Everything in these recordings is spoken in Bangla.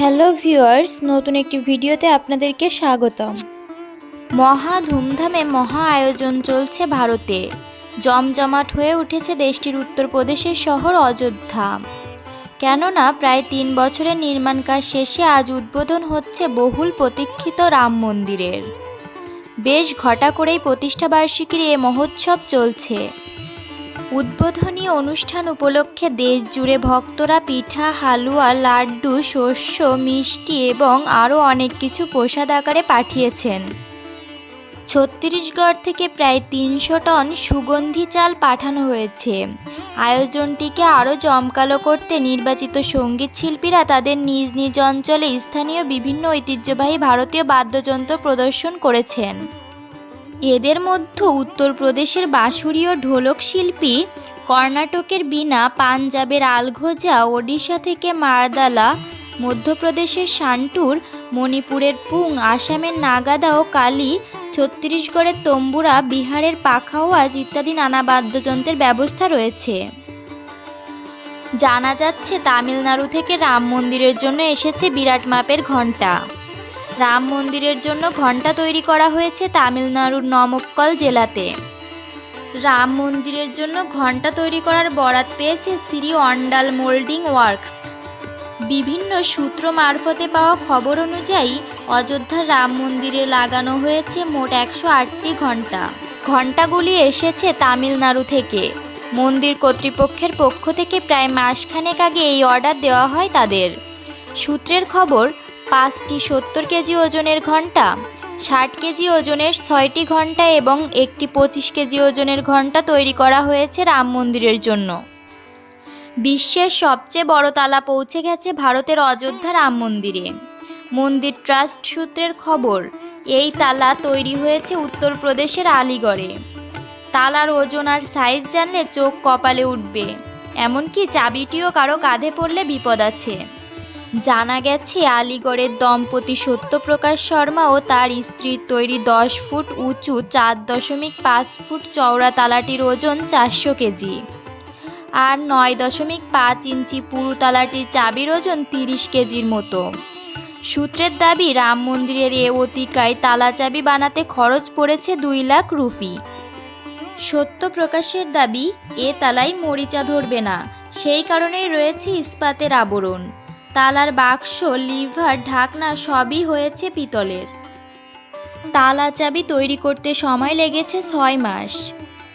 হ্যালো ভিউয়ার্স, নতুন একটি ভিডিওতে আপনাদেরকে স্বাগতম। মহা ধুমধামে মহা আয়োজন চলছে ভারতে। জমজমাট হয়ে উঠেছে দেশটির উত্তরপ্রদেশের শহর অযোধ্যা। কেননা, প্রায় তিন বছরের নির্মাণ কাজ শেষে আজ উদ্বোধন হচ্ছে বহুল প্রতীক্ষিত রাম মন্দিরের। বেশ ঘটা করেই প্রতিষ্ঠাবার্ষিকীর এ মহোৎসব চলছে। উদ্বোধনী অনুষ্ঠান উপলক্ষে দেশ জুড়ে ভক্তরা পিঠা, হালুয়া, লাড্ডু, শস্য, মিষ্টি এবং আরও অনেক কিছু প্রসাদ আকারে পাঠিয়েছেন। ছত্তিশগড় থেকে প্রায় তিনশো টন সুগন্ধি চাল পাঠানো হয়েছে। আয়োজনটিকে আরও জমকালো করতে নির্বাচিত সংগীত শিল্পীরা তাদের নিজ নিজ অঞ্চলে স্থানীয় বিভিন্ন ঐতিহ্যবাহী ভারতীয় বাদ্যযন্ত্র প্রদর্শন করেছেন। এদের মধ্যে উত্তরপ্রদেশের বাঁশুরি ও ঢোলক শিল্পী কর্ণাটকের বিনা পাঞ্জাবের আলঘোজা, ওডিশা থেকে মারদালা, মধ্যপ্রদেশের শান্টুর, মণিপুরের পুং, আসামের নাগাদা ও কালি, ছত্তিশগড়ের তম্বুরা, বিহারের পাখাওয়াজ ইত্যাদি নানা বাদ্যযন্ত্রের ব্যবস্থা রয়েছে। জানা যাচ্ছে, তামিলনাড়ু থেকে রাম মন্দিরের জন্য এসেছে বিরাট মাপের ঘণ্টা। রাম মন্দিরের জন্য ঘণ্টা তৈরি করা হয়েছে তামিলনাড়ুর নমক্কল জেলাতে। রাম মন্দিরের জন্য ঘণ্টা তৈরি করার বরাত পেয়েছে শ্রী অন্ডাল মোল্ডিং ওয়ার্কস। বিভিন্ন সূত্র মারফতে পাওয়া খবর অনুযায়ী অযোধ্যার রাম মন্দিরে লাগানো হয়েছে মোট একশো আটটি ঘণ্টা। ঘণ্টাগুলি এসেছে তামিলনাড়ু থেকে। মন্দির কর্তৃপক্ষের পক্ষ থেকে প্রায় মাসখানেক আগে এই অর্ডার দেওয়া হয় তাদের। সূত্রের খবর পাঁচটি সত্তর কেজি ওজনের ঘণ্টা ষাট কেজি ওজনের ছয়টি ঘণ্টা এবং একটি পঁচিশ কেজি ওজনের ঘণ্টা তৈরি করা হয়েছে রাম মন্দিরের জন্য। বিশ্বের সবচেয়ে বড় তালা পৌঁছে গেছে ভারতের অযোধ্যা রাম মন্দিরে। মন্দির ট্রাস্ট সূত্রের খবর, এই তালা তৈরি হয়েছে উত্তরপ্রদেশের আলিগড়ে। তালার ওজন আর সাইজ জানলে চোখ কপালে উঠবে, এমনকি চাবিটিও কারও কাঁধে পড়লে বিপদ আছে। জানা গেছে, আলিগড়ের দম্পতি সত্যপ্রকাশ শর্মা ও তার স্ত্রীর তৈরি দশ ফুট উঁচু চার দশমিক পাঁচ ফুট চওড়া তালাটির ওজন চারশো কেজি। আর নয় দশমিক পাঁচ ইঞ্চি পুরু তালাটির চাবির ওজন তিরিশ কেজির মতো। সূত্রের দাবি, রাম মন্দিরের এ অতিকায় তালা চাবি বানাতে খরচ পড়েছে দুই লাখ রুপি। সত্য প্রকাশের দাবি, এ তালাই মরিচা ধরবে না, সেই কারণেই রয়েছে ইস্পাতের আবরণ। তালার বাক্স, লিভার, ঢাকনা সবই হয়েছে পিতলের। তালা চাবি তৈরি করতে সময় লেগেছে ছয় মাস।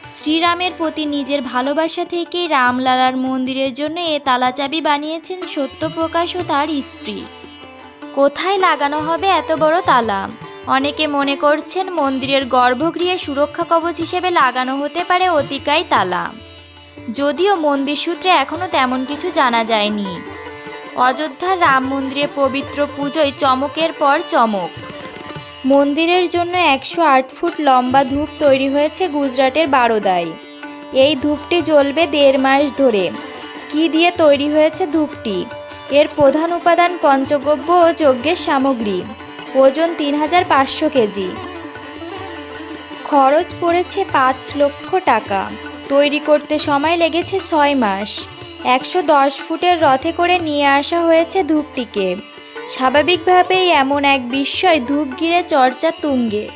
শ্রীরামের প্রতি নিজের ভালোবাসা থেকেই রামলালার মন্দিরের জন্য এ তালা চাবি বানিয়েছেন সত্যপ্রকাশ ও তার স্ত্রী। কোথায় লাগানো হবে এত বড় তালা? অনেকে মনে করছেন মন্দিরের গর্ভগৃহে সুরক্ষা কবচ হিসেবে লাগানো হতে পারে অতিকায় তালা। যদিও মন্দির সূত্রে এখনও তেমন কিছু জানা যায়নি। অযোধ্যার রাম মন্দিরে পবিত্র পুজোয় চমকের পর চমক। মন্দিরের জন্য একশো আট ফুট লম্বা ধূপ তৈরি হয়েছে গুজরাটের বারোদায়। এই ধূপটি জ্বলবে দেড় মাস ধরে। কি দিয়ে তৈরি হয়েছে ধূপটি? এর প্রধান উপাদান পঞ্চগব্য ও যজ্ঞের সামগ্রী। ওজন তিন হাজার পাঁচশো কেজি। খরচ পড়েছে পাঁচ লক্ষ টাকা। তৈরি করতে সময় লেগেছে ছয় মাস। একশো দশ ফুটের রথে করে নিয়ে আসা হয়েছে ধূপটিকে। স্বাভাবিকভাবেই এমন এক বিস্ময় ধূপ ঘিরে চর্চা তুঙ্গে।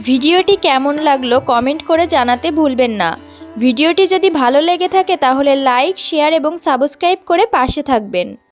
ভিডিওটি কেমন লাগল কমেন্ট করে জানাতে ভুলবেন না। ভিডিওটি যদি ভালো লেগে থাকে তাহলে লাইক, শেয়ার এবং সাবস্ক্রাইব করে পাশে থাকবেন।